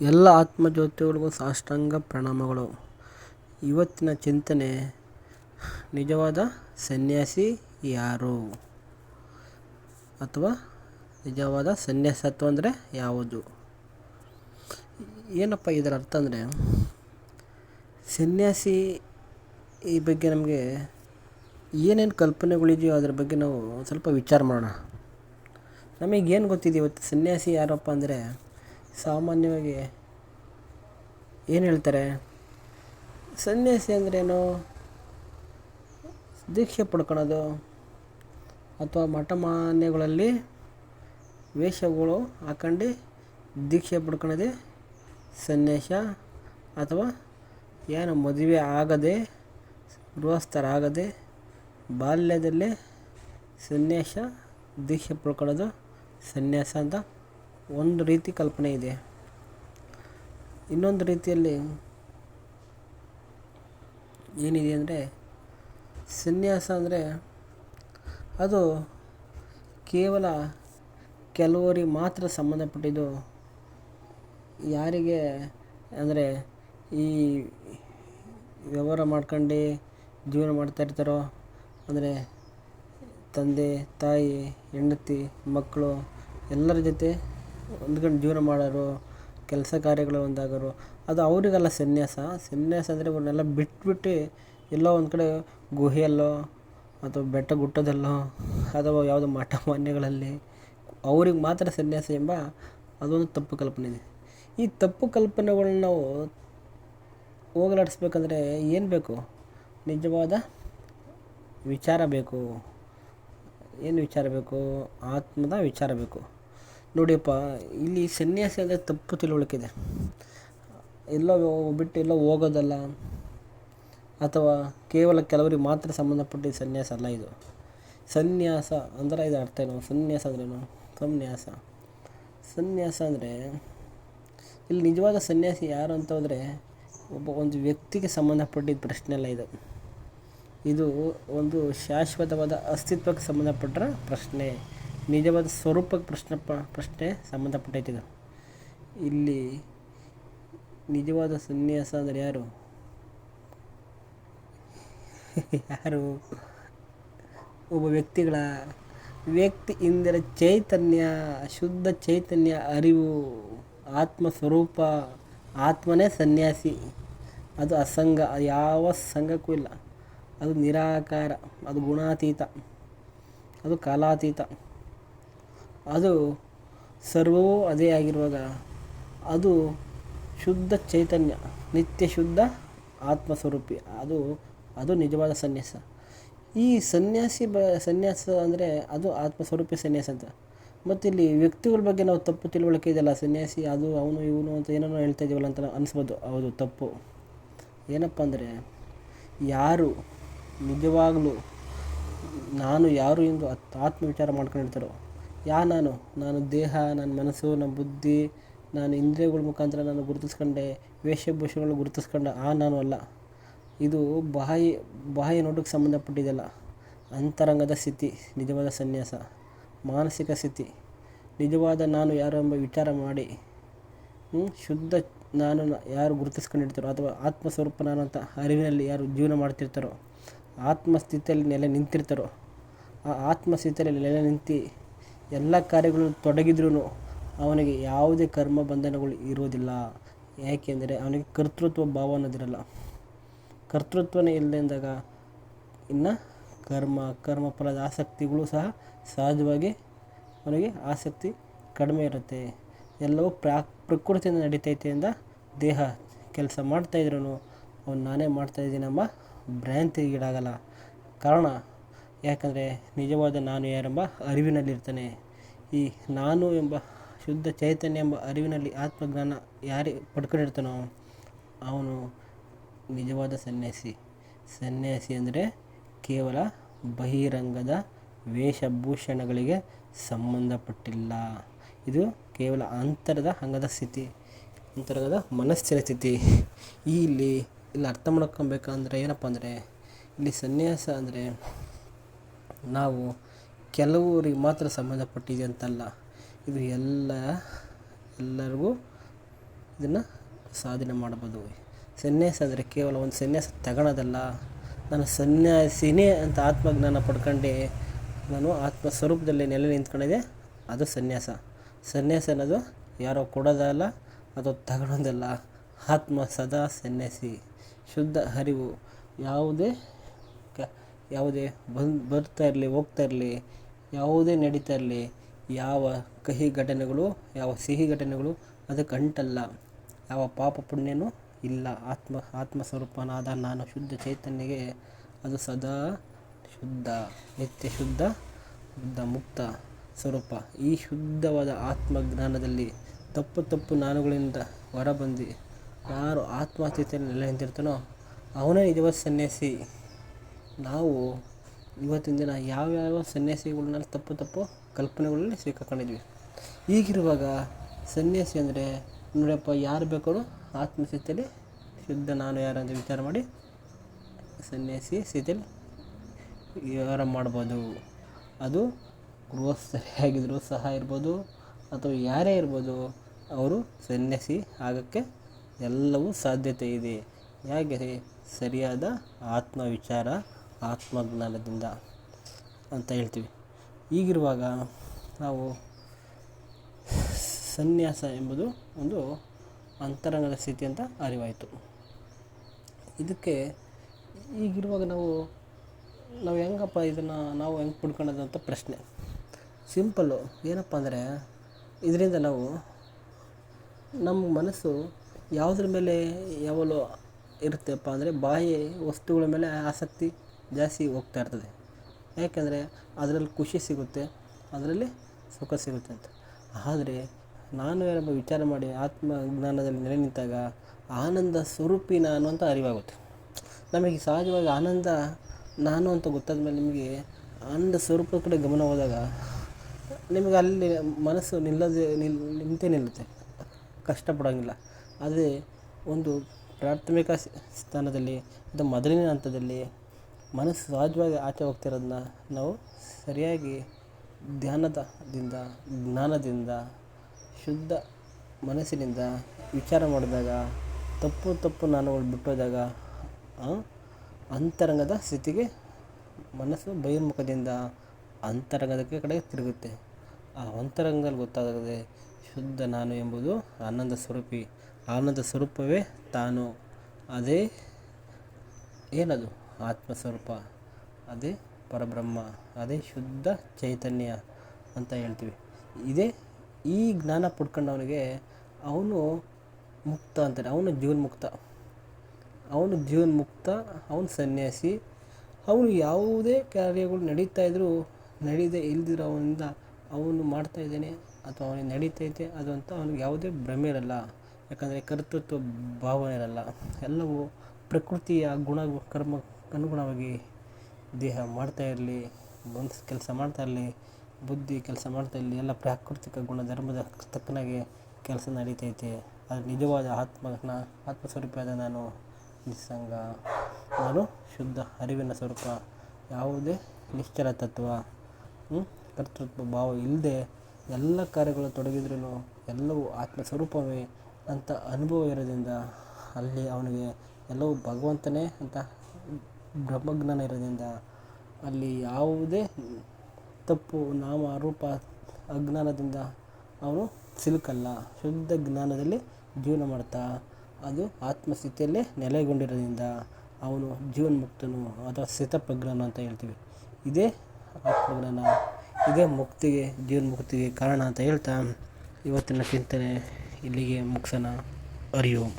ಎಲ್ಲ ಆತ್ಮಜ್ಯೋತಿಗಳಿಗೂ ಸಾಷ್ಟಾಂಗ ಪ್ರಣಾಮಗಳು. ಇವತ್ತಿನ ಚಿಂತನೆ, ನಿಜವಾದ ಸನ್ಯಾಸಿ ಯಾರು? ಅಥವಾ ನಿಜವಾದ ಸನ್ಯಾಸತ್ವ ಅಂದರೆ ಯಾವುದು? ಏನಪ್ಪ ಇದರ ಅರ್ಥ ಅಂದರೆ, ಸನ್ಯಾಸಿ ಈ ಬಗ್ಗೆ ನಮಗೆ ಏನೇನು ಕಲ್ಪನೆಗಳಿದೆಯೋ ಅದ್ರ ಬಗ್ಗೆ ನಾವು ಸ್ವಲ್ಪ ವಿಚಾರ ಮಾಡೋಣ. ನಮಗೇನು ಗೊತ್ತಿದೆ ಇವತ್ತು ಸನ್ಯಾಸಿ ಯಾರಪ್ಪ ಅಂದರೆ ಸಾಮಾನ್ಯವಾಗಿ ಏನು ಹೇಳ್ತಾರೆ? ಸನ್ಯಾಸಿ ಅಂದ್ರೇನು? ದೀಕ್ಷೆ ಪಡ್ಕೊಳೋದು ಅಥವಾ ಮಠ ಮಾನ್ಯಗಳಲ್ಲಿ ವೇಷಗಳು ಹಾಕೊಂಡು ದೀಕ್ಷೆ ಪಡ್ಕೊಳೋದೇ ಸನ್ಯಾಸ ಅಥವಾ ಏನು ಮದುವೆ ಆಗದೆ, ಗೃಹಸ್ಥರಾಗದೆ ಬಾಲ್ಯದಲ್ಲೇ ಸನ್ಯಾಸ, ದೀಕ್ಷೆ ಪಡ್ಕೊಳ್ಳೋದು ಸನ್ಯಾಸ ಅಂತ ಒಂದು ರೀತಿ ಕಲ್ಪನೆ ಇದೆ. ಇನ್ನೊಂದು ರೀತಿಯಲ್ಲಿ ಏನಿದೆ ಅಂದರೆ ಸನ್ಯಾಸ ಅಂದರೆ ಅದು ಕೇವಲ ಕೆಲವರಿಗೆ ಮಾತ್ರ ಸಂಬಂಧಪಟ್ಟಿದ್ದು ಯಾರಿಗೆ ಅಂದರೆ ಈ ವ್ಯವಹಾರ ಮಾಡ್ಕೊಂಡು ಜೀವನ ಮಾಡ್ತಾ ಇರ್ತಾರೋ ಅಂದರೆ ತಂದೆ, ತಾಯಿ, ಹೆಂಡತಿ, ಮಕ್ಕಳು ಎಲ್ಲರ ಜೊತೆ ಹೊಂದ್ಕೊಂಡು ಜೀವನ ಮಾಡೋರು, ಕೆಲಸ ಕಾರ್ಯಗಳು ಒಂದಾಗೋರು, ಅದು ಅವರಿಗೆಲ್ಲ ಸನ್ಯಾಸ. ಸನ್ಯಾಸ ಅಂದರೆ ಇವನ್ನೆಲ್ಲ ಬಿಟ್ಬಿಟ್ಟು ಎಲ್ಲೋ ಒಂದು ಕಡೆ ಗುಹೆಯಲ್ಲೋ ಅಥವಾ ಬೆಟ್ಟ ಗುಟ್ಟದಲ್ಲೋ ಅಥವಾ ಯಾವುದೋ ಮಠ ಮಾನ್ಯಗಳಲ್ಲಿ ಅವ್ರಿಗೆ ಮಾತ್ರ ಸನ್ಯಾಸ ಎಂಬ ಅದೊಂದು ತಪ್ಪು ಕಲ್ಪನೆ ಇದೆ. ಈ ತಪ್ಪು ಕಲ್ಪನೆಗಳನ್ನ ನಾವು ಹೋಗಲಾಡಿಸ್ಬೇಕಂದ್ರೆ ಏನು ಬೇಕು? ನಿಜವಾದ ವಿಚಾರ ಬೇಕು. ಏನು ವಿಚಾರ ಬೇಕು? ಆತ್ಮದ ವಿಚಾರ ಬೇಕು. ನೋಡಿಯಪ್ಪ, ಇಲ್ಲಿ ಸನ್ಯಾಸಿ ಅಂದರೆ ತಪ್ಪು ತಿಳುವಳಿಕೆ ಎಲ್ಲೋ ಬಿಟ್ಟು ಎಲ್ಲೋ ಹೋಗೋದಲ್ಲ. ಅಥವಾ ಕೇವಲ ಕೆಲವರಿಗೆ ಮಾತ್ರ ಸಂಬಂಧಪಟ್ಟಿದ್ದ ಸನ್ಯಾಸ ಅಲ್ಲ ಇದು. ಸನ್ಯಾಸ ಅಂದ್ರೆ ಇದು ಅರ್ಥ ಏನು? ಸನ್ಯಾಸ ಅಂದ್ರೇನು ಸನ್ಯಾಸ. ಸನ್ಯಾಸ ಅಂದರೆ, ಇಲ್ಲಿ ನಿಜವಾದ ಸನ್ಯಾಸಿ ಯಾರು ಅಂತ ಹೋದರೆ ಒಬ್ಬ ಒಂದು ವ್ಯಕ್ತಿಗೆ ಸಂಬಂಧಪಟ್ಟಿದ್ದ ಪ್ರಶ್ನೆ ಅಲ್ಲ ಇದು. ಇದು ಒಂದು ಶಾಶ್ವತವಾದ ಅಸ್ತಿತ್ವಕ್ಕೆ ಸಂಬಂಧಪಟ್ಟ ಪ್ರಶ್ನೆ. ನಿಜವಾದ ಸ್ವರೂಪಕ್ಕೆ ಪ್ರಶ್ನೆ ಪ್ರಶ್ನೆ ಸಂಬಂಧಪಟ್ಟೈತೆ ಇದು ಇಲ್ಲಿ ನಿಜವಾದ ಸನ್ಯಾಸ ಅಂದರೆ ಯಾರು? ಯಾರು? ಒಬ್ಬ ವ್ಯಕ್ತಿಗಳ, ವ್ಯಕ್ತಿ ಇಂದಿರ ಚೈತನ್ಯ, ಶುದ್ಧ ಚೈತನ್ಯ, ಅರಿವು ಆತ್ಮ ಸ್ವರೂಪ ಆತ್ಮನೇ ಸನ್ಯಾಸಿ. ಅದು ಅಸಂಗ ಯಾವ ಸಂಘಕ್ಕೂ ಇಲ್ಲ. ಅದು ನಿರಾಕಾರ, ಅದು ಗುಣಾತೀತ, ಅದು ಕಾಲಾತೀತ. ಅದು ಸರ್ವವೂ ಅದೇ ಆಗಿರುವಾಗ ಅದು ಶುದ್ಧ ಚೈತನ್ಯ, ನಿತ್ಯ ಶುದ್ಧ ಆತ್ಮ ಸ್ವರೂಪಿ ಅದು ಅದು ನಿಜವಾದ ಸನ್ಯಾಸ. ಈ ಸನ್ಯಾಸಿ ಬ, ಸನ್ಯಾಸ ಅಂದರೆ ಅದು ಆತ್ಮ ಸ್ವರೂಪಿ ಸನ್ಯಾಸ ಅಂತ. ಮತ್ತು ಇಲ್ಲಿ ವ್ಯಕ್ತಿಗಳ ಬಗ್ಗೆ ನಾವು ತಪ್ಪು ತಿಳುವಳಿಕೆ ಇದೆಯಲ್ಲ, ಸನ್ಯಾಸಿ, ಅದು, ಅವನು, ಇವನು ಅಂತ ಏನೇನೋ ಹೇಳ್ತಾ ಇದ್ದೀವಲ್ಲ ಅಂತ ಅನಿಸ್ಬೋದು. ಹೌದು, ತಪ್ಪು. ಏನಪ್ಪ ಅಂದರೆ, ಯಾರು ನಿಜವಾಗಲೂ ನಾನು ಯಾರು ಎಂದು ಆತ್ಮ ವಿಚಾರ ಮಾಡ್ಕೊಂಡಿರ್ತಾರೋ ಯಾ ನಾನು? ನಾನು ದೇಹ ನನ್ನ ಮನಸ್ಸು ನನ್ನ ಬುದ್ಧಿ, ನಾನು ಇಂದ್ರಿಯಗಳ ಮುಖಾಂತರ ನಾನು ಗುರುತಿಸ್ಕೊಂಡೆ ವೇಷಭೂಷಗಳು ಗುರುತಿಸ್ಕೊಂಡೆ, ಆ ನಾನು ಅಲ್ಲ. ಇದು ಬಾಹ್ಯ ಬಾಹ್ಯ ನೋಟಕ್ಕೆ ಸಂಬಂಧಪಟ್ಟಿದ್ದಲ್ಲ ಅಂತರಂಗದ ಸ್ಥಿತಿ, ನಿಜವಾದ ಸನ್ಯಾಸ, ಮಾನಸಿಕ ಸ್ಥಿತಿ, ನಿಜವಾದ ನಾನು ಯಾರು ಎಂಬ ವಿಚಾರ ಮಾಡಿ ಶುದ್ಧ ನಾನು ಯಾರು ಗುರುತಿಸ್ಕೊಂಡಿರ್ತಾರೋ ಅಥವಾ ಆತ್ಮಸ್ವರೂಪ ನಾನು ಅಂತ ಅರಿವಿನಲ್ಲಿ ಯಾರು ಜೀವನ ಮಾಡ್ತಿರ್ತಾರೋ, ಆತ್ಮಸ್ಥಿತಿಯಲ್ಲಿ ನೆಲೆ ನಿಂತಿರ್ತಾರೋ, ಆ ಆತ್ಮಸ್ಥಿತಿಯಲ್ಲಿ ನೆಲೆ ನಿಂತು ಎಲ್ಲ ಕಾರ್ಯಗಳನ್ನು ತೊಡಗಿದ್ರೂ ಅವನಿಗೆ ಯಾವುದೇ ಕರ್ಮ ಬಂಧನಗಳು ಇರೋದಿಲ್ಲ ಯಾಕೆಂದರೆ ಅವನಿಗೆ ಕರ್ತೃತ್ವ ಭಾವ ಅನ್ನೋದಿರಲ್ಲ. ಕರ್ತೃತ್ವನೇ ಇಲ್ಲದಂದಾಗ ಇನ್ನು ಕರ್ಮ ಕರ್ಮ ಫಲದ ಆಸಕ್ತಿಗಳು ಸಹ ಸಹಜವಾಗಿ ಅವನಿಗೆ ಆಸಕ್ತಿ ಕಡಿಮೆ ಇರುತ್ತೆ. ಎಲ್ಲವೂ ಪ್ರಾ, ಪ್ರಕೃತಿಯಿಂದ ನಡೀತೈತೆ ಅಂದ ದೇಹ ಕೆಲಸ ಮಾಡ್ತಾಯಿದ್ರು ಅವ್ನು ನಾನೇ ಮಾಡ್ತಾಯಿದ್ದೀನಮ್ಮ ಭ್ರಾಂತಿಗೀಡಾಗಲ್ಲ ಕಾರಣ ಯಾಕಂದರೆ ನಿಜವಾದ ನಾನು ಯಾರೆಂಬ ಅರಿವಿನಲ್ಲಿರ್ತಾನೆ. ಈ ನಾನು ಎಂಬ ಶುದ್ಧ ಚೈತನ್ಯ ಎಂಬ ಅರಿವಿನಲ್ಲಿ ಆತ್ಮಜ್ಞಾನ ಯಾರೇ ಪಡ್ಕೊಂಡಿರ್ತಾನೋ ಅವನು ನಿಜವಾದ ಸನ್ಯಾಸಿ. ಸನ್ಯಾಸಿ ಅಂದರೆ ಕೇವಲ ಬಹಿರಂಗದ ವೇಷಭೂಷಣಗಳಿಗೆ ಸಂಬಂಧಪಟ್ಟಿಲ್ಲ. ಇದು ಕೇವಲ ಅಂತರದ ಅಂಗದ ಸ್ಥಿತಿ, ಅಂತರಂಗದ ಮನಸ್ಸಿನ ಸ್ಥಿತಿ. ಇಲ್ಲಿ ಇಲ್ಲಿ ಅರ್ಥ ಮಾಡ್ಕೊಬೇಕಂದ್ರೆ ಏನಪ್ಪ ಅಂದರೆ, ಇಲ್ಲಿ ಸನ್ಯಾಸ ಅಂದರೆ ನಾವು ಕೆಲವರಿಗೆ ಮಾತ್ರ ಸಂಬಂಧಪಟ್ಟಿದೆ ಅಂತಲ್ಲ. ಇದು ಎಲ್ಲ, ಎಲ್ಲರಿಗೂ ಇದನ್ನು ಸಾಧನೆ ಮಾಡ್ಬೋದು. ಸನ್ಯಾಸ ಅಂದರೆ ಕೇವಲ ಒಂದು ಸನ್ಯಾಸ ತಗೊಳೋದಲ್ಲ. ನಾನು ಸನ್ಯಾಸಿನೇ ಅಂತ ಆತ್ಮಜ್ಞಾನ ಪಡ್ಕೊಂಡು, ನಾನು ಆತ್ಮ ಸ್ವರೂಪದಲ್ಲಿ ನೆಲೆ ನಿಂತ್ಕೊಂಡಿದೆ, ಅದು ಸನ್ಯಾಸ. ಸನ್ಯಾಸ ಅನ್ನೋದು ಯಾರೋ ಕೊಡೋದಲ್ಲ ಅದು ತಗೊಳೋದಲ್ಲ ಆತ್ಮ ಸದಾ ಸನ್ಯಾಸಿ. ಶುದ್ಧ ಹರಿವು. ಯಾವುದೇ ಯಾವುದೇ ಬಂದು ಬರ್ತಾ ಇರಲಿ, ಹೋಗ್ತಾ ಇರಲಿ, ಯಾವುದೇ ನಡೀತಾ ಇರಲಿ, ಯಾವ ಕಹಿ ಘಟನೆಗಳು, ಯಾವ ಸಿಹಿ ಘಟನೆಗಳು ಅದಕ್ಕೆ ಅಂಟಲ್ಲ ಯಾವ ಪಾಪ ಪುಣ್ಯನೂ ಇಲ್ಲ. ಆತ್ಮ ಆತ್ಮ ಸ್ವರೂಪನಾದ ನಾನು ಶುದ್ಧ ಚೈತನ್ಯಗೆ ಅದು ಸದಾ ಶುದ್ಧ, ನಿತ್ಯ ಶುದ್ಧ ಶುದ್ಧ ಮುಕ್ತ ಸ್ವರೂಪ. ಈ ಶುದ್ಧವಾದ ಆತ್ಮಜ್ಞಾನದಲ್ಲಿ ತಪ್ಪು ತಪ್ಪು ನಾನುಗಳಿಂದ ಹೊರಬಂದು, ಯಾರು ಆತ್ಮಹತ್ಯೆಯಲ್ಲಿ ನೆಲೆ ನಿಂತಿರ್ತಾನೋ ಅವನೇ ನಿಜವಾದ ಸನ್ಯಾಸಿ ನಾವು ಇವತ್ತಿನ ದಿನ ಯಾವ್ಯಾವ ಸನ್ಯಾಸಿಗಳನ್ನ ತಪ್ಪು ತಪ್ಪು ಕಲ್ಪನೆಗಳಲ್ಲಿ ಸಿಕ್ಕಾಕೊಂಡಿದ್ವಿ. ಈಗಿರುವಾಗ ಸನ್ಯಾಸಿ ಅಂದರೆ ನೋಡಪ್ಪ ಯಾರು ಬೇಕಾದ್ರೂ ಆತ್ಮಸ್ಥಿತಿಯಲ್ಲಿ ಶುದ್ಧ ನಾನು ಯಾರು ಅಂತ ವಿಚಾರ ಮಾಡಿ ಸನ್ಯಾಸಿ ಸ್ಥಿತಿಯಲ್ಲಿ ವ್ಯವಹಾರ ಮಾಡ್ಬೋದು. ಅದು ಗೃಹ ಸರಿಯಾಗಿದ್ರೂ ಸಹ ಇರ್ಬೋದು ಅಥವಾ ಯಾರೇ ಇರ್ಬೋದು ಅವರು ಸನ್ಯಾಸಿ ಆಗೋಕ್ಕೆ ಎಲ್ಲವೂ ಸಾಧ್ಯತೆ ಇದೆ. ಹೇಗೆ ಸರಿಯಾದ ಆತ್ಮ ವಿಚಾರ ಆತ್ಮಜ್ಞಾನದಿಂದ ಅಂತ ಹೇಳ್ತೀವಿ. ಈಗಿರುವಾಗ ನಾವು ಸನ್ಯಾಸ ಎಂಬುದು ಒಂದು ಅಂತರಂಗದ ಸ್ಥಿತಿ ಅಂತ ಅರಿವಾಯಿತು. ಇದಕ್ಕೆ ಈಗಿರುವಾಗ ನಾವು ನಾವು ಹೆಂಗಪ್ಪ ಇದನ್ನು ನಾವು ಹೆಂಗೆ ಪಡ್ಕೊಳ್ಳೋದು ಅಂತ ಪ್ರಶ್ನೆ. ಸಿಂಪಲ್ಲು ಏನಪ್ಪ ಅಂದರೆ, ಇದರಿಂದ ನಾವು ನಮ್ಮ ಮನಸ್ಸು ಯಾವುದ್ರ ಮೇಲೆ ಯಾವಲೋ ಇರುತ್ತೆಪ್ಪ ಅಂದರೆ ಬಾಹ್ಯ ವಸ್ತುಗಳ ಮೇಲೆ ಆಸಕ್ತಿ ಜಾಸ್ತಿ ಹೋಗ್ತಾ ಇರ್ತದೆ. ಯಾಕೆಂದರೆ ಅದರಲ್ಲಿ ಖುಷಿ ಸಿಗುತ್ತೆ, ಅದರಲ್ಲಿ ಸುಖ ಸಿಗುತ್ತೆ ಅಂತ. ಆದರೆ ನಾನು ಏನಪ್ಪ ವಿಚಾರ ಮಾಡಿ ಆತ್ಮಜ್ಞಾನದಲ್ಲಿ ನೆಲೆ ನಿಂತಾಗ ಆನಂದ ಸ್ವರೂಪಿ ನಾನು ಅಂತ ಅರಿವಾಗುತ್ತೆ. ನಮಗೆ ಸಹಜವಾಗಿ ಆನಂದ ನಾನು ಅಂತ ಗೊತ್ತಾದ ಮೇಲೆ ನಿಮಗೆ ಆನಂದ ಸ್ವರೂಪದ ಕಡೆ ಗಮನ ಹೋದಾಗ ನಿಮಗೆ ಅಲ್ಲಿ ಮನಸ್ಸು ನಿಲ್ಲದೆ ನಿಲ್, ನಿಂತೇ ನಿಲ್ಲುತ್ತೆ. ಕಷ್ಟಪಡೋಂಗಿಲ್ಲ. ಅದೇ ಒಂದು ಪ್ರಾಥಮಿಕ ಸ್ಥಾನದಲ್ಲಿ ಅಥವಾ ಮೊದಲಿನ ಹಂತದಲ್ಲಿ ಮನಸ್ಸು ಸಹಜವಾಗಿ ಆಚೆ ಹೋಗ್ತಿರೋದನ್ನ ನಾವು ಸರಿಯಾಗಿ ಧ್ಯಾನದಿಂದ ಜ್ಞಾನದಿಂದ, ಶುದ್ಧ ಮನಸ್ಸಿನಿಂದ ವಿಚಾರ ಮಾಡಿದಾಗ, ತಪ್ಪು ತಪ್ಪು ನಾನುಗಳು ಬಿಟ್ಟೋದಾಗ ಅಂತರಂಗದ ಸ್ಥಿತಿಗೆ ಮನಸ್ಸು ಬಹಿರ್ಮುಖದಿಂದ ಅಂತರಂಗದಕ್ಕೆ ಕಡೆ ತಿರುಗುತ್ತೆ. ಆ ಅಂತರಂಗದಲ್ಲಿ ಗೊತ್ತಾಗದೆ ಶುದ್ಧ ನಾನು ಎಂಬುದು ಆನಂದ ಸ್ವರೂಪಿ, ಆನಂದ ಸ್ವರೂಪವೇ ತಾನು. ಅದೇ ಏನದು? ಆತ್ಮ ಸ್ವರೂಪ ಅದೇ ಪರಬ್ರಹ್ಮ, ಅದೇ ಶುದ್ಧ ಚೈತನ್ಯ ಅಂತ ಹೇಳ್ತೀವಿ. ಇದೇ ಈ ಜ್ಞಾನ ಪಡ್ಕೊಂಡವನಿಗೆ ಅವನು ಮುಕ್ತ ಅಂತಾನೆ, ಅವನು ಜೀವನ್ಮುಕ್ತ. ಅವನು ಜೀವನ್ಮುಕ್ತ, ಅವನು ಸನ್ಯಾಸಿ. ಅವನು ಯಾವುದೇ ಕಾರ್ಯಗಳು ನಡೀತಾ ಇದ್ದರೂ ನಡೀದೇ ಇಲ್ದಿರೋವನಿಂದ ಅವನು ಮಾಡ್ತಾ ಇದ್ದಾನೆ ಅಥವಾ ಅವನಿಗೆ ನಡೀತೈತೆ ಅದು ಅಂತ ಅವನಿಗೆ ಯಾವುದೇ ಭ್ರಮೆ ಇರಲ್ಲ. ಯಾಕಂದರೆ ಕರ್ತೃತ್ವ ಭಾವನೆ ಇರಲ್ಲ. ಎಲ್ಲವೂ ಪ್ರಕೃತಿಯ ಗುಣ ಕರ್ಮಕ್ಕೆ ಅನುಗುಣವಾಗಿ ದೇಹ ಮಾಡ್ತಾ ಇರಲಿ, ಮನಸ್ಸು ಕೆಲಸ ಮಾಡ್ತಾ ಇರಲಿ, ಬುದ್ಧಿ ಕೆಲಸ ಮಾಡ್ತಾ ಇರಲಿ, ಎಲ್ಲ ಪ್ರಾಕೃತಿಕ ಗುಣಧರ್ಮದ ತಕ್ಕನಾಗೆ ಕೆಲಸ ನಡೀತೈತೆ ಅದು ನಿಜವಾದ ಆತ್ಮನ ಆತ್ಮಸ್ವರೂಪವಾದ ನಾನು, ನಿಸ್ಸಂಗ ನಾನು ಶುದ್ಧ ಅರಿವಿನ ಸ್ವರೂಪ ಯಾವುದೇ ನಿಶ್ಚಲ ತತ್ವ? ಕರ್ತೃತ್ವ, ಭಾವ ಇಲ್ಲದೆ ಎಲ್ಲ ಕಾರ್ಯಗಳು ತೊಡಗಿದ್ರೂ ಎಲ್ಲವೂ ಆತ್ಮ ಸ್ವರೂಪವೇ ಅಂತ ಅನುಭವ ಇರೋದ್ರಿಂದ ಅಲ್ಲಿ ಅವನಿಗೆ ಎಲ್ಲವೂ ಭಗವಂತನೇ ಅಂತ ಬ್ರಹ್ಮಜ್ಞಾನ ಇರೋದ್ರಿಂದ ಅಲ್ಲಿ ಯಾವುದೇ ತಪ್ಪು ನಾಮ, ರೂಪ, ಅಜ್ಞಾನದಿಂದ ಅವನು ಸಿಲುಕಲ್ಲ. ಶುದ್ಧ ಜ್ಞಾನದಲ್ಲಿ ಜೀವನ ಮಾಡ್ತಾ, ಅದು ಆತ್ಮಸ್ಥಿತಿಯಲ್ಲೇ ನೆಲೆಗೊಂಡಿರೋದ್ರಿಂದ ಅವನು ಜೀವನ್ಮುಕ್ತನು, ಅಥವಾ ಸ್ಥಿತಪ್ರಜ್ಞಾನ ಅಂತ ಹೇಳ್ತೀವಿ. ಇದೇ ಆತ್ಮಜ್ಞಾನ, ಇದೇ ಮುಕ್ತಿಗೆ, ಜೀವನ್ಮುಕ್ತಿಗೆ ಕಾರಣ ಅಂತ ಹೇಳ್ತಾ ಇವತ್ತಿನ ಚಿಂತನೆ ಇಲ್ಲಿಗೆ ಮುಗಿಸೋಣ. ಹರಿ ಓಂ